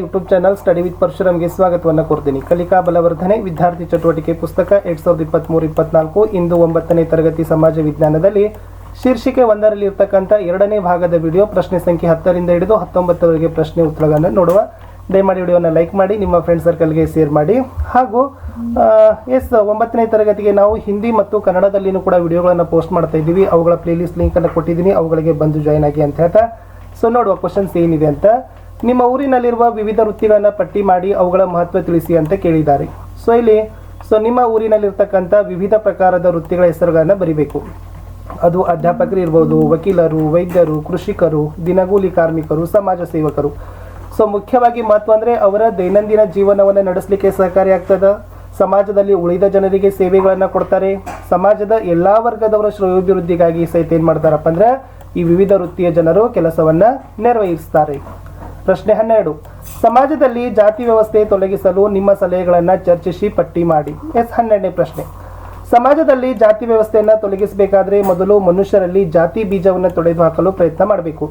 YouTube channel study with ಪರಶುರಾಮ್ಗೆ ಸ್ವಾಗತವನ್ನು ಕೊಡ್ತೀನಿ ಕಲಿಕಾ ಬಲವರ್ಧನೆ, ವಿದ್ಯಾರ್ಥಿ ಚಟುವಟಿಕೆ ಪುಸ್ತಕ ಎರಡ್ ಸಾವಿರದ ಇಪ್ಪತ್ತ್ಮೂರು ಇಪ್ಪತ್ನಾಲ್ಕು ಇಂದು ಒಂಬತ್ತನೇ ತರಗತಿ ಸಮಾಜ ವಿಜ್ಞಾನದಲ್ಲಿ ಶೀರ್ಷಿಕೆ ಒಂದರಲ್ಲಿ ಇರ್ತಕ್ಕಂಥ ಎರಡನೇ ಭಾಗದ ವಿಡಿಯೋ ಪ್ರಶ್ನೆ ಸಂಖ್ಯೆ ಹತ್ತರಿಂದ ಹಿಡಿದು ಹತ್ತೊಂಬತ್ತವರೆಗೆ ಪ್ರಶ್ನೆ ಉತ್ತರಗಳನ್ನು ನೋಡುವ. ದಯಮಾಡಿ ವಿಡಿಯೋನ ಲೈಕ್ ಮಾಡಿ, ನಿಮ್ಮ ಫ್ರೆಂಡ್ ಸರ್ಕಲ್ಗೆ ಶೇರ್ ಮಾಡಿ. ಹಾಗೂ ಎಸ್, ಒಂಬತ್ತನೇ ತರಗತಿಗೆ ನಾವು ಹಿಂದಿ ಮತ್ತು ಕನ್ನಡದಲ್ಲಿನೂ ಕೂಡ ವಿಡಿಯೋಗಳನ್ನು ಪೋಸ್ಟ್ ಮಾಡ್ತಾ ಇದ್ದೀವಿ. ಅವುಗಳ ಪ್ಲೇಲಿಸ್ಟ್ ಲಿಂಕನ್ನು ಕೊಟ್ಟಿದ್ದೀನಿ. ಅವುಗಳಿಗೆ ಬಂದು ಜಾಯ್ನ್ ಆಗಿ ಅಂತ ಹೇಳ್ತಾ. ಸೊ ನೋಡುವ ಕ್ವಶನ್ಸ್ ಏನಿದೆ ಅಂತ. ನಿಮ್ಮ ಊರಿನಲ್ಲಿರುವ ವಿವಿಧ ವೃತ್ತಿಗಳನ್ನು ಪಟ್ಟಿ ಮಾಡಿ ಅವುಗಳ ಮಹತ್ವ ತಿಳಿಸಿ ಅಂತ ಕೇಳಿದ್ದಾರೆ. ಸೊ ಇಲ್ಲಿ ಸೊ ನಿಮ್ಮ ಊರಿನಲ್ಲಿರ್ತಕ್ಕಂಥ ವಿವಿಧ ಪ್ರಕಾರದ ವೃತ್ತಿಗಳ ಹೆಸರುಗಳನ್ನು ಬರಿಬೇಕು. ಅದು ಅಧ್ಯಾಪಕರು ಇರ್ಬೋದು, ವಕೀಲರು, ವೈದ್ಯರು, ಕೃಷಿಕರು, ದಿನಗೂಲಿ ಕಾರ್ಮಿಕರು, ಸಮಾಜ ಸೇವಕರು. ಸೊ ಮುಖ್ಯವಾಗಿ ಮಹತ್ವ ಅಂದರೆ ಅವರ ದೈನಂದಿನ ಜೀವನವನ್ನು ನಡೆಸಲಿಕ್ಕೆ ಸಹಕಾರಿಯಾಗ್ತದೆ ಸಮಾಜದಲ್ಲಿ ಉಳಿದ ಜನರಿಗೆ ಸೇವೆಗಳನ್ನು ಕೊಡ್ತಾರೆ? ಸಮಾಜದ ಎಲ್ಲ ವರ್ಗದವರ ಶ್ರೇಯೋಭಿವೃದ್ಧಿಗಾಗಿ ಸಹಿತ ಏನು ಮಾಡ್ತಾರಪ್ಪ ಅಂದ್ರೆ ಈ ವಿವಿಧ ವೃತ್ತಿಯ ಜನರು ಕೆಲಸವನ್ನು ನಿರ್ವಹಿಸ್ತಾರೆ. ಪ್ರಶ್ನೆ ಹನ್ನೆರಡು. ಸಮಾಜದಲ್ಲಿ ಜಾತಿ ವ್ಯವಸ್ಥೆ ತೊಲಗಿಸಲು ನಿಮ್ಮ ಸಲಹೆಗಳನ್ನು ಚರ್ಚಿಸಿ ಪಟ್ಟಿ ಮಾಡಿ. ಎಸ್ ಹನ್ನೆರಡನೇ ಪ್ರಶ್ನೆ. ಸಮಾಜದಲ್ಲಿ ಜಾತಿ ವ್ಯವಸ್ಥೆಯನ್ನು ತೊಲಗಿಸಬೇಕಾದ್ರೆ ಮೊದಲು ಮನುಷ್ಯರಲ್ಲಿ ಜಾತಿ ಬೀಜವನ್ನು ತೊಡೆದು ಹಾಕಲು ಪ್ರಯತ್ನ ಮಾಡಬೇಕು.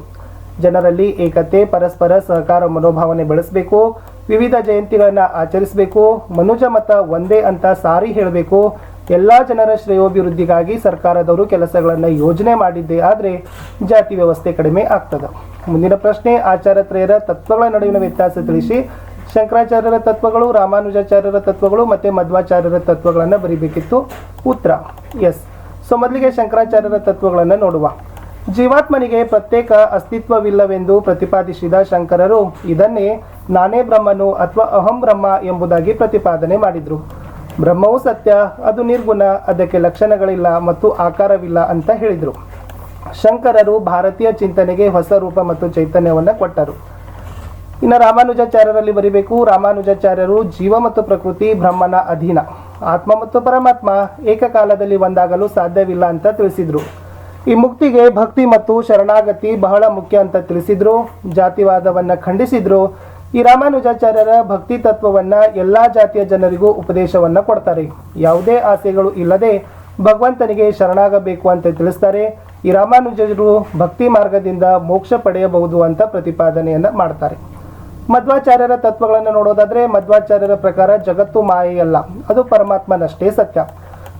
ಜನರಲ್ಲಿ ಏಕತೆ, ಪರಸ್ಪರ ಸಹಕಾರ, ಮನೋಭಾವನೆ ಬೆಳೆಸಬೇಕು. ವಿವಿಧ ಜಯಂತಿಗಳನ್ನು ಆಚರಿಸಬೇಕು. ಮನುಜ ಮತ ಒಂದೇ ಅಂತ ಸಾರಿ ಹೇಳಬೇಕು. ಎಲ್ಲ ಜನರ ಶ್ರೇಯೋಭಿವೃದ್ಧಿಗಾಗಿ ಸರ್ಕಾರದವರು ಕೆಲಸಗಳನ್ನು ಯೋಜನೆ ಮಾಡಿದ್ದೆ ಆದರೆ ಜಾತಿ ವ್ಯವಸ್ಥೆ ಕಡಿಮೆ ಆಗ್ತದೆ. ಮುಂದಿನ ಪ್ರಶ್ನೆ ಆಚಾರತ್ರಯರ ತತ್ವಗಳ ನಡುವಿನ ವ್ಯತ್ಯಾಸ ತಿಳಿಸಿ. ಶಂಕರಾಚಾರ್ಯರ ತತ್ವಗಳು, ರಾಮಾನುಜಾಚಾರ್ಯರ ತತ್ವಗಳು ಮತ್ತು ಮಧ್ವಾಚಾರ್ಯರ ತತ್ವಗಳನ್ನು ಬರೀಬೇಕಿತ್ತು. ಉತ್ತರ, ಎಸ್. ಸೊ, ಮೊದಲಿಗೆ ಶಂಕರಾಚಾರ್ಯರ ತತ್ವಗಳನ್ನು ನೋಡುವ. ಜೀವಾತ್ಮನಿಗೆ ಪ್ರತ್ಯೇಕ ಅಸ್ತಿತ್ವವಿಲ್ಲವೆಂದು ಪ್ರತಿಪಾದಿಸಿದ ಶಂಕರರು ಇದನ್ನೇ ನಾನೇ ಬ್ರಹ್ಮನು ಅಥವಾ ಅಹಂ ಬ್ರಹ್ಮ ಎಂಬುದಾಗಿ ಪ್ರತಿಪಾದನೆ ಮಾಡಿದ್ರು. ಬ್ರಹ್ಮವು ಸತ್ಯ, ಅದು ನಿರ್ಗುಣ, ಅದಕ್ಕೆ ಲಕ್ಷಣಗಳಿಲ್ಲ ಮತ್ತು ಆಕಾರವಿಲ್ಲ ಅಂತ ಹೇಳಿದರು. ಶಂಕರರು ಭಾರತೀಯ ಚಿಂತನೆಗೆ ಹೊಸ ರೂಪ ಮತ್ತು ಚೈತನ್ಯವನ್ನು ಕೊಟ್ಟರು. ಇನ್ನು ರಾಮಾನುಜಾಚಾರ್ಯರಲ್ಲಿ ಬರೀಬೇಕು, ರಾಮಾನುಜಾಚಾರ್ಯರು ಜೀವ ಮತ್ತು ಪ್ರಕೃತಿ ಬ್ರಹ್ಮನ ಅಧೀನ. ಆತ್ಮ ಮತ್ತು ಪರಮಾತ್ಮ ಏಕಕಾಲದಲ್ಲಿ ಒಂದಾಗಲು ಸಾಧ್ಯವಿಲ್ಲ ಅಂತ ತಿಳಿಸಿದರು. ಈ ಮುಕ್ತಿಗೆ ಭಕ್ತಿ ಮತ್ತು ಶರಣಾಗತಿ ಬಹಳ ಮುಖ್ಯ ಅಂತ ತಿಳಿಸಿದರು. ಜಾತಿವಾದವನ್ನ ಖಂಡಿಸಿದ್ರು. ಈ ರಾಮಾನುಜಾಚಾರ್ಯರ ಭಕ್ತಿ ತತ್ವವನ್ನ ಎಲ್ಲಾ ಜಾತಿಯ ಜನರಿಗೂ ಉಪದೇಶವನ್ನ ಕೊಡ್ತಾರೆ. ಯಾವುದೇ ಆಸೆಗಳು ಇಲ್ಲದೆ ಭಗವಂತನಿಗೆ ಶರಣಾಗಬೇಕು ಅಂತ ತಿಳಿಸ್ತಾರೆ. ಈ ರಾಮಾನುಜರು ಭಕ್ತಿ ಮಾರ್ಗದಿಂದ ಮೋಕ್ಷ ಪಡೆಯಬಹುದು ಅಂತ ಪ್ರತಿಪಾದನೆಯನ್ನ ಮಾಡ್ತಾರೆ. ಮಧ್ವಾಚಾರ್ಯರ ತತ್ವಗಳನ್ನು ನೋಡೋದಾದ್ರೆ ಮಧ್ವಾಚಾರ್ಯರ ಪ್ರಕಾರ ಜಗತ್ತು ಮಾಯೆಯಲ್ಲ ಅದು ಪರಮಾತ್ಮನಷ್ಟೇ ಸತ್ಯ.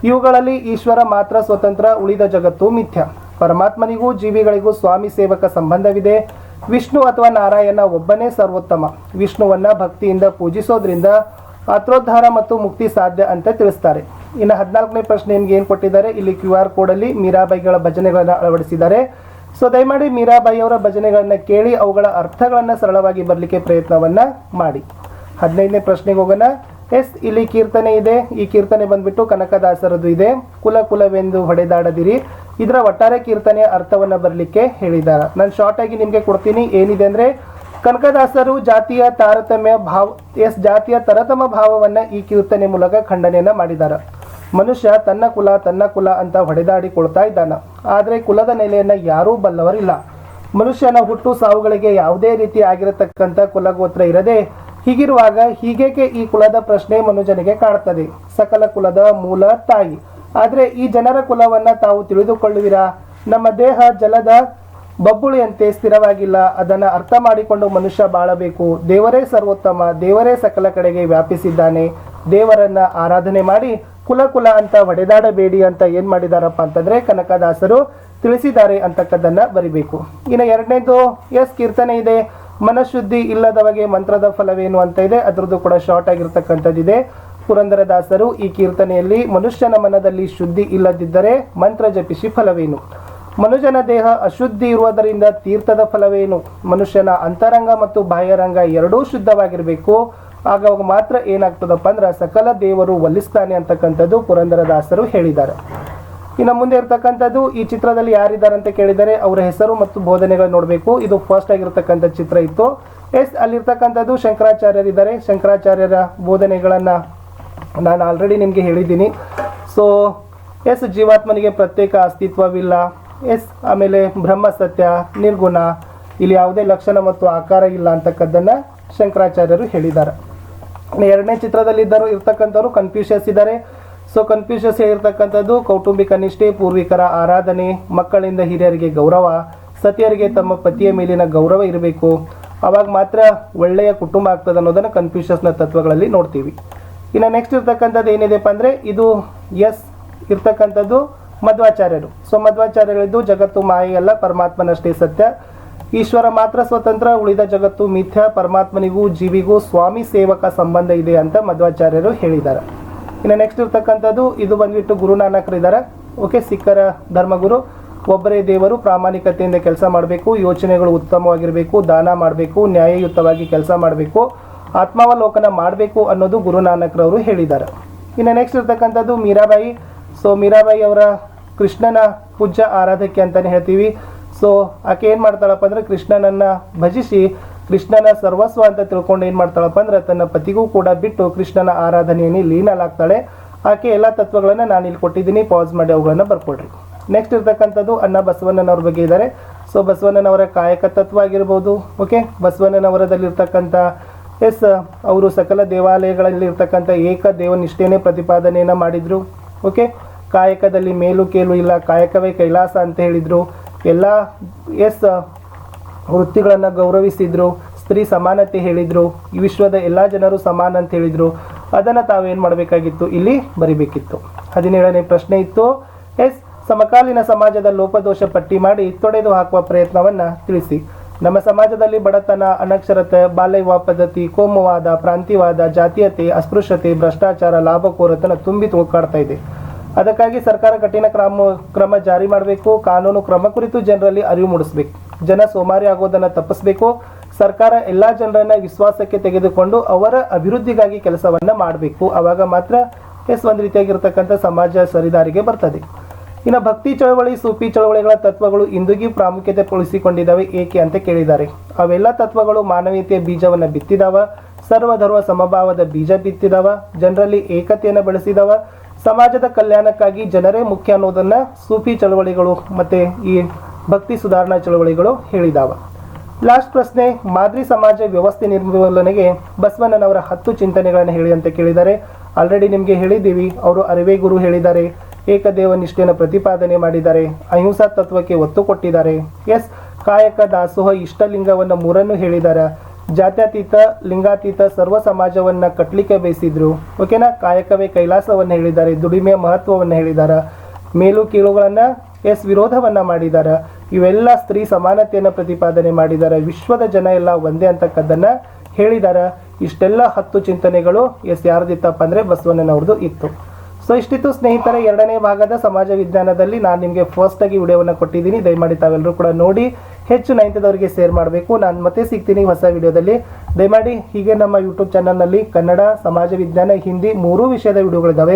ಇವುಗಳಲ್ಲಿ ಈಶ್ವರ ಮಾತ್ರ ಸ್ವತಂತ್ರ, ಉಳಿದ ಜಗತ್ತು ಮಿಥ್ಯ. ಪರಮಾತ್ಮನಿಗೂ, ಜೀವಿಗಳಿಗೂ ಸ್ವಾಮಿ ಸೇವಕ ಸಂಬಂಧವಿದೆ. ವಿಷ್ಣು ಅಥವಾ ನಾರಾಯಣ ಒಬ್ಬನೇ ಸರ್ವೋತ್ತಮ. ವಿಷ್ಣುವನ್ನ ಭಕ್ತಿಯಿಂದ ಪೂಜಿಸೋದ್ರಿಂದ ಅತ್ರೋದ್ಧಾರ ಮತ್ತು ಮುಕ್ತಿ ಸಾಧ್ಯ ಅಂತ ತಿಳಿಸ್ತಾರೆ. ಇನ್ನು ಹದಿನಾಲ್ಕನೇ ಪ್ರಶ್ನೆ ನಿಮ್ಗೆ ಏನು ಕೊಟ್ಟಿದ್ದಾರೆ? ಇಲ್ಲಿ ಕ್ಯೂ ಆರ್ ಕೋಡಲ್ಲಿ ಮೀರಾಬಾಯಿಗಳ ಭಜನೆಗಳನ್ನು ಅಳವಡಿಸಿದ್ದಾರೆ. ಸೊ, ದಯಮಾಡಿ ಮೀರಾಬಾಯಿ ಅವರ ಭಜನೆಗಳನ್ನ ಕೇಳಿ ಅವುಗಳ ಅರ್ಥಗಳನ್ನು ಸರಳವಾಗಿ ಬರಲಿಕ್ಕೆ ಪ್ರಯತ್ನವನ್ನ ಮಾಡಿ. ಹದಿನೈದನೇ ಪ್ರಶ್ನೆಗೆ ಹೋಗೋಣ. ಎಸ್, ಇಲ್ಲಿ ಕೀರ್ತನೆ ಇದೆ. ಈ ಕೀರ್ತನೆ ಬಂದ್ಬಿಟ್ಟು ಕನಕದಾಸರದು ಇದೆ. ಕುಲ ಕುಲವೆಂದು ಹೊಡೆದಾಡದಿರಿ. ಇದರ ಒಟ್ಟಾರೆ ಕೀರ್ತನೆಯ ಅರ್ಥವನ್ನ ಬರಲಿಕ್ಕೆ ಹೇಳಿದ್ದಾರೆ. ನಾನು ಶಾರ್ಟ್ ಆಗಿ ನಿಮಗೆ ಕೊಡ್ತೀನಿ. ಏನಿದೆ ಅಂದ್ರೆ, ಕನಕದಾಸರು ಜಾತಿಯ ತಾರತಮ್ಯ ಭಾವ, ಎಸ್, ಜಾತಿಯ ತರತಮ ಭಾವವನ್ನ ಈ ಕೀರ್ತನೆ ಮೂಲಕ ಖಂಡನೆಯನ್ನು ಮಾಡಿದ್ದಾರೆ. ಮನುಷ್ಯ ತನ್ನ ಕುಲ ತನ್ನ ಕುಲ ಅಂತ ಹೊಡೆದಾಡಿಕೊಳ್ತಾ ಇದ್ದಾನೆ. ಆದರೆ ಕುಲದ ನೆಲೆಯನ್ನ ಯಾರೂ ಬಲ್ಲವರಿಲ್ಲ. ಮನುಷ್ಯನ ಹುಟ್ಟು ಸಾವುಗಳಿಗೆ ಯಾವುದೇ ರೀತಿ ಆಗಿರತಕ್ಕಂಥ ಕುಲಗೋತ್ರ ಇರದೆ, ಹೀಗಿರುವಾಗ ಹೀಗೇಕೆ ಈ ಕುಲದ ಪ್ರಶ್ನೆ ಮನುಜನಿಗೆ ಕಾಡ್ತದೆ ಸಕಲ ಕುಲದ ಮೂಲ ತಾಯಿ. ಆದರೆ ಈ ಜನರ ಕುಲವನ್ನು ತಾವು ತಿಳಿದುಕೊಳ್ಳುವಿರಾ? ನಮ್ಮ ದೇಹ ಜಲದ ಬಬ್ಬುಳಿಯಂತೆ ಸ್ಥಿರವಾಗಿಲ್ಲ. ಅದನ್ನು ಅರ್ಥ ಮಾಡಿಕೊಂಡು ಮನುಷ್ಯ ಬಾಳಬೇಕು. ದೇವರೇ ಸರ್ವೋತ್ತಮ, ದೇವರೇ ಸಕಲ ಕಡೆಗೆ ವ್ಯಾಪಿಸಿದ್ದಾನೆ. ದೇವರನ್ನ ಆರಾಧನೆ ಮಾಡಿ ಕುಲ ಕುಲ ಅಂತ ಒಡೆದಾಡಬೇಡಿ ಅಂತ ಏನು ಮಾಡಿದಾರಪ್ಪ ಅಂತಂದ್ರೆ ಕನಕದಾಸರು ತಿಳಿಸಿದ್ದಾರೆ ಅಂತಕ್ಕದ್ದನ್ನು ಬರಿಬೇಕು. ಇನ್ನು ಎರಡನೇದು, ಎಸ್, ಕೀರ್ತನೆ ಇದೆ. ಮನಶುದ್ಧಿ ಇಲ್ಲದವಗೆ ಮಂತ್ರದ ಫಲವೇನು ಅಂತ ಇದೆ. ಅದರದ್ದು ಕೂಡ ಶಾರ್ಟ್ ಆಗಿರ್ತಕ್ಕಂಥದ್ದಿದೆ. ಪುರಂದರದಾಸರು ಈ ಕೀರ್ತನೆಯಲ್ಲಿ ಮನುಷ್ಯನ ಮನದಲ್ಲಿ ಶುದ್ಧಿ ಇಲ್ಲದಿದ್ದರೆ ಮಂತ್ರ ಜಪಿಸಿ ಫಲವೇನು? ಮನುಷ್ಯನ ದೇಹ ಅಶುದ್ಧಿ ಇರುವುದರಿಂದ ತೀರ್ಥದ ಫಲವೇನು? ಮನುಷ್ಯನ ಅಂತರಂಗ ಮತ್ತು ಬಾಹ್ಯರಂಗ ಎರಡೂ ಶುದ್ಧವಾಗಿರಬೇಕು. ಆಗ ಮಾತ್ರ ಏನಾಗ್ತದಪ್ಪ ಅಂದ್ರೆ ಸಕಲ ದೇವರು ಒಲಿಸ್ತಾನೆ ಅಂತಕ್ಕಂಥದ್ದು ಪುರಂದರದಾಸರು ಹೇಳಿದ್ದಾರೆ. ಇನ್ನು ಮುಂದೆ ಇರ್ತಕ್ಕಂಥದ್ದು ಈ ಚಿತ್ರದಲ್ಲಿ ಯಾರಿದ್ದಾರೆ ಅಂತ ಕೇಳಿದರೆ ಅವರ ಹೆಸರು ಮತ್ತು ಬೋಧನೆಗಳು ನೋಡಬೇಕು. ಇದು ಫಸ್ಟ್ ಆಗಿರ್ತಕ್ಕಂಥ ಚಿತ್ರ ಇತ್ತು. ಎಸ್, ಅಲ್ಲಿರ್ತಕ್ಕಂಥದ್ದು ಶಂಕರಾಚಾರ್ಯರಿದ್ದಾರೆ. ಶಂಕರಾಚಾರ್ಯರ ಬೋಧನೆಗಳನ್ನು ನಾನು ಆಲ್ರೆಡಿ ನಿಮಗೆ ಹೇಳಿದ್ದೀನಿ. ಸೊ ಎಸ್ ಜೀವಾತ್ಮನಿಗೆ ಪ್ರತ್ಯೇಕ ಅಸ್ತಿತ್ವವಿಲ್ಲ. ಎಸ್ ಆಮೇಲೆ ಬ್ರಹ್ಮ ಸತ್ಯ, ನಿರ್ಗುಣ, ಇಲ್ಲಿ ಯಾವುದೇ ಲಕ್ಷಣ ಮತ್ತು ಆಕಾರ ಇಲ್ಲ ಅಂತಕ್ಕದ್ದನ್ನು ಶಂಕರಾಚಾರ್ಯರು ಹೇಳಿದ್ದಾರೆ. ಎರಡನೇ ಚಿತ್ರದಲ್ಲಿ ಇದ್ದರು ಇರ್ತಕ್ಕಂಥವ್ರು ಕನ್ಫ್ಯೂಷಸ್ ಇದ್ದಾರೆ. ಸೊ ಕನ್ಫ್ಯೂಷಸ್ ಹೇಳಿರ್ತಕ್ಕಂಥದ್ದು ಕೌಟುಂಬಿಕ ನಿಷ್ಠೆ, ಪೂರ್ವಿಕರ ಆರಾಧನೆ, ಮಕ್ಕಳಿಂದ ಹಿರಿಯರಿಗೆ ಗೌರವ, ಸತಿಯರಿಗೆ ತಮ್ಮ ಪತಿಯ ಮೇಲಿನ ಗೌರವ ಇರಬೇಕು. ಅವಾಗ ಮಾತ್ರ ಒಳ್ಳೆಯ ಕುಟುಂಬ ಆಗ್ತದೆ ಅನ್ನೋದನ್ನು ಕನ್ಫ್ಯೂಷಸ್ನ ತತ್ವಗಳಲ್ಲಿ ನೋಡ್ತೀವಿ. ಇನ್ನು ನೆಕ್ಸ್ಟ್ ಇರ್ತಕ್ಕಂಥದ್ದು ಏನಿದೆಪ್ಪ ಅಂದರೆ ಇದು ಎಸ್ ಇರ್ತಕ್ಕಂಥದ್ದು ಮಧ್ವಾಚಾರ್ಯರು. ಸೊ ಮಧ್ವಾಚಾರ್ಯರಿದ್ದು ಜಗತ್ತು ಮಾಯೆಯಲ್ಲ ಪರಮಾತ್ಮನಷ್ಟೇ ಸತ್ಯ. ಈಶ್ವರ ಮಾತ್ರ ಸ್ವತಂತ್ರ, ಉಳಿದ ಜಗತ್ತು ಮಿಥ್ಯ, ಪರಮಾತ್ಮನಿಗೂ ಜೀವಿಗೂ ಸ್ವಾಮಿ ಸೇವಕ ಸಂಬಂಧ ಇದೆ ಅಂತ ಮಧ್ವಾಚಾರ್ಯರು ಹೇಳಿದ್ದಾರೆ. ಇನ್ನು ನೆಕ್ಸ್ಟ್ ಇರ್ತಕ್ಕಂಥದ್ದು, ಇದು ಬಂದ್ಬಿಟ್ಟು ಗುರುನಾನಕರಿದ್ದಾರೆ. ಓಕೆ ಸಿಖ್ಖರ ಧರ್ಮಗುರು, ಒಬ್ಬರೇ ದೇವರು, ಪ್ರಾಮಾಣಿಕತೆಯಿಂದ ಕೆಲಸ ಮಾಡಬೇಕು, ಯೋಚನೆಗಳು ಉತ್ತಮವಾಗಿರಬೇಕು, ದಾನ ಮಾಡಬೇಕು, ನ್ಯಾಯಯುತವಾಗಿ ಕೆಲಸ ಮಾಡಬೇಕು. ಆತ್ಮಾವಲೋಕನ ಮಾಡಬೇಕು ಅನ್ನೋದು ಗುರುನಾನಕ್ರವರು ಹೇಳಿದ್ದಾರೆ. ಇನ್ನು ನೆಕ್ಸ್ಟ್ ಇರ್ತಕ್ಕಂಥದ್ದು ಮೀರಾಬಾಯಿ. ಸೊ ಮೀರಾಬಾಯಿ ಅವರ ಕೃಷ್ಣನ ಪೂಜ್ಯ ಆರಾಧಕ್ಕೆ ಅಂತಲೇ ಹೇಳ್ತೀವಿ. ಸೊ ಆಕೆ ಏನು ಮಾಡ್ತಾಳಪ್ಪ ಅಂದ್ರೆ ಕೃಷ್ಣನನ್ನು ಭಜಿಸಿ ಕೃಷ್ಣನ ಸರ್ವಸ್ವ ಅಂತ ತಿಳ್ಕೊಂಡು ಏನು ಮಾಡ್ತಾಳಪ್ಪ ಅಂದ್ರೆ ತನ್ನ ಪತಿಗೂ ಕೂಡ ಬಿಟ್ಟು ಕೃಷ್ಣನ ಆರಾಧನೆಯಲ್ಲಿ ಲೀನಲಾಗ್ತಾಳೆ. ಆಕೆ ಎಲ್ಲ ತತ್ವಗಳನ್ನು ನಾನು ಇಲ್ಲಿ ಕೊಟ್ಟಿದ್ದೀನಿ. ಪಾಸ್ ಮಾಡಿ ಅವುಗಳನ್ನು ಬರ್ಕೊಡ್ರಿ. ನೆಕ್ಸ್ಟ್ ಇರ್ತಕ್ಕಂಥದ್ದು ಅನ್ನ ಬಸವಣ್ಣನವ್ರ ಬಗ್ಗೆ ಇದ್ದಾರೆ. ಸೊ ಬಸವಣ್ಣನವರ ಕಾಯಕ ತತ್ವ ಆಗಿರ್ಬೋದು. ಓಕೆ ಬಸವಣ್ಣನವರದಲ್ಲಿರ್ತಕ್ಕಂಥ ಎಸ್, ಅವರು ಸಕಲ ದೇವಾಲಯಗಳಲ್ಲಿ ಇರ್ತಕ್ಕಂಥ ಏಕ ದೇವನಿಷ್ಠೆಯೇ ಪ್ರತಿಪಾದನೆಯನ್ನು ಮಾಡಿದರು. ಓಕೆ? ಕಾಯಕದಲ್ಲಿ ಮೇಲು ಕೇಲು ಇಲ್ಲ, ಕಾಯಕವೇ ಕೈಲಾಸ ಅಂತ ಹೇಳಿದರು. ಎಲ್ಲ, ಎಸ್, ವೃತ್ತಿಗಳನ್ನು ಗೌರವಿಸಿದರು, ಸ್ತ್ರೀ ಸಮಾನತೆ ಹೇಳಿದರು, ಈ ವಿಶ್ವದ ಎಲ್ಲ ಜನರು ಸಮಾನ ಅಂತ ಹೇಳಿದರು. ಅದನ್ನು ತಾವೇನು ಮಾಡಬೇಕಾಗಿತ್ತು? ಇಲ್ಲಿ ಬರಿಬೇಕಿತ್ತು. ಹದಿನೇಳನೇ ಪ್ರಶ್ನೆ ಇತ್ತು. ಎಸ್, ಸಮಕಾಲೀನ ಸಮಾಜದ ಲೋಪದೋಷ ಪಟ್ಟಿ ಮಾಡಿ ತೊಡೆದು ಹಾಕುವ ಪ್ರಯತ್ನವನ್ನು ತಿಳಿಸಿ. ನಮ್ಮ ಸಮಾಜದಲ್ಲಿ ಬಡತನ, ಅನಕ್ಷರತೆ ಬಾಲ್ಯ ವಿವಾಹ ಪದ್ಧತಿ ಕೋಮುವಾದ, ಪ್ರಾಂತಿವಾದ, ಜಾತೀಯತೆ, ಅಸ್ಪೃಶ್ಯತೆ, ಭ್ರಷ್ಟಾಚಾರ ಲಾಭಕೋರತನ ತುಂಬಿ ತೋಕಾಡ್ತಾ ಇದೆ. ಅದಕ್ಕಾಗಿ ಸರ್ಕಾರ ಕಠಿಣ ಕ್ರಮ ಕ್ರಮ ಜಾರಿ ಮಾಡಬೇಕು. ಕಾನೂನು ಕ್ರಮ ಕುರಿತು ಜನರಲ್ಲಿ ಅರಿವು ಮೂಡಿಸಬೇಕು. ಜನ ಸೋಮಾರಿ ಆಗೋದನ್ನು ತಪ್ಪಿಸಬೇಕು. ಸರ್ಕಾರ ಎಲ್ಲ ಜನರನ್ನ ವಿಶ್ವಾಸಕ್ಕೆ ತೆಗೆದುಕೊಂಡು ಅವರ ಅಭಿವೃದ್ಧಿಗಾಗಿ ಕೆಲಸವನ್ನ ಮಾಡಬೇಕು. ಅವಾಗ ಮಾತ್ರ ಎಸ್ ಒಂದು ರೀತಿಯಾಗಿರ್ತಕ್ಕಂಥ ಸಮಾಜ ಸರಿದಾರಿಗೆ ಬರ್ತದೆ. ಇನ್ನು ಭಕ್ತಿ ಚಳವಳಿ, ಸೂಫಿ ಚಳವಳಿಗಳ ತತ್ವಗಳು ಇಂದಿಗೂ ಪ್ರಾಮುಖ್ಯತೆ ಉಳಿಸಿಕೊಂಡಿದ್ದಾವೆ ಏಕೆ ಅಂತ ಕೇಳಿದ್ದಾರೆ. ಅವೆಲ್ಲ ತತ್ವಗಳು ಮಾನವೀಯತೆಯ ಬೀಜವನ್ನ ಬಿತ್ತಿದಾವ, ಸರ್ವಧರ್ಮ ಸಮಭಾವದ ಬೀಜ ಬಿತ್ತಿದಾವ, ಜನರಲ್ಲಿ ಏಕತೆಯನ್ನು ಬೆಳೆಸಿದವ, ಸಮಾಜದ ಕಲ್ಯಾಣಕ್ಕಾಗಿ ಜನರೇ ಮುಖ್ಯ ಅನ್ನೋದನ್ನ ಸೂಫಿ ಚಳವಳಿಗಳು ಮತ್ತೆ ಈ ಭಕ್ತಿ ಸುಧಾರಣಾ ಚಳವಳಿಗಳು ಹೇಳಿದಾವ. ಲಾಸ್ಟ್ ಪ್ರಶ್ನೆ, ಮಾದರಿ ಸಮಾಜ ವ್ಯವಸ್ಥೆ ನಿರ್ಮೂಲನೆಗೆ ಬಸವಣ್ಣನವರ ಹತ್ತು ಚಿಂತನೆಗಳನ್ನು ಹೇಳಿ ಅಂತ ಕೇಳಿದ್ದಾರೆ. ಆಲ್ರೆಡಿ ನಿಮಗೆ ಹೇಳಿದ್ದೀವಿ, ಅವರು ಅರಿವೇ ಗುರು ಹೇಳಿದ್ದಾರೆ. ಏಕದೇವ ನಿಷ್ಠೆಯನ್ನು ಪ್ರತಿಪಾದನೆ ಮಾಡಿದ್ದಾರೆ ಅಹಿಂಸಾ ತತ್ವಕ್ಕೆ ಒತ್ತು ಕೊಟ್ಟಿದ್ದಾರೆ. ಎಸ್. ಕಾಯಕ ದಾಸೋಹ ಇಷ್ಟಲಿಂಗವನ್ನು ಮೂರನ್ನು ಹೇಳಿದ್ದಾರೆ ಜಾತ್ಯತೀತ, ಲಿಂಗಾತೀತ ಸರ್ವ ಸಮಾಜವನ್ನು ಕಟ್ಟಲಿಕ್ಕೆ ಬಯಸಿದ್ರು ಓಕೆನಾ? ಕಾಯಕವೇ ಕೈಲಾಸವನ್ನು ಹೇಳಿದ್ದಾರೆ ದುಡಿಮೆಯ ಮಹತ್ವವನ್ನು ಹೇಳಿದ್ದಾರೆ ಮೇಲು ಕೀಳುಗಳನ್ನು ಎಸ್. ವಿರೋಧವನ್ನು ಮಾಡಿದ್ದಾರೆ ಇವೆಲ್ಲ ಸ್ತ್ರೀ ಸಮಾನತೆಯನ್ನು ಪ್ರತಿಪಾದನೆ ಮಾಡಿದ್ದಾರೆ ವಿಶ್ವದ ಜನ ಎಲ್ಲ ಒಂದೇ ಅಂತಕ್ಕದ್ದನ್ನು ಹೇಳಿದ್ದಾರೆ ಇಷ್ಟೆಲ್ಲ ಹತ್ತು ಚಿಂತನೆಗಳು ಎಸ್. ಯಾರ್ದಿತ್ತಪ್ಪ ಅಂದರೆ ಬಸವಣ್ಣನವ್ರದ್ದು ಇತ್ತು. ಸೊ ಇಷ್ಟಿತ್ತು ಸ್ನೇಹಿತರೆ, ಎರಡನೇ ಭಾಗದ ಸಮಾಜ ವಿಜ್ಞಾನದಲ್ಲಿ ನಾನು ನಿಮಗೆ ಫಸ್ಟ್ ಆಗಿ ವಿಡಿಯೋವನ್ನು ಕೊಟ್ಟಿದ್ದೀನಿ. ದಯಮಾಡಿ ತಾವೆಲ್ಲರೂ ಕೂಡ ನೋಡಿ, ಹೆಚ್ಚು ನೈನ್ತದವರಿಗೆ ಶೇರ್ ಮಾಡಬೇಕು. ನಾನು ಮತ್ತೆ ಸಿಗ್ತೀನಿ ಹೊಸ ವಿಡಿಯೋದಲ್ಲಿ. ದಯಮಾಡಿ ಹೀಗೆ ನಮ್ಮ ಯೂಟ್ಯೂಬ್ ಚಾನಲ್ನಲ್ಲಿ ಕನ್ನಡ, ಸಮಾಜ ವಿಜ್ಞಾನ, ಹಿಂದಿ ಮೂರೂ ವಿಷಯದ ವಿಡಿಯೋಗಳಿದ್ದಾವೆ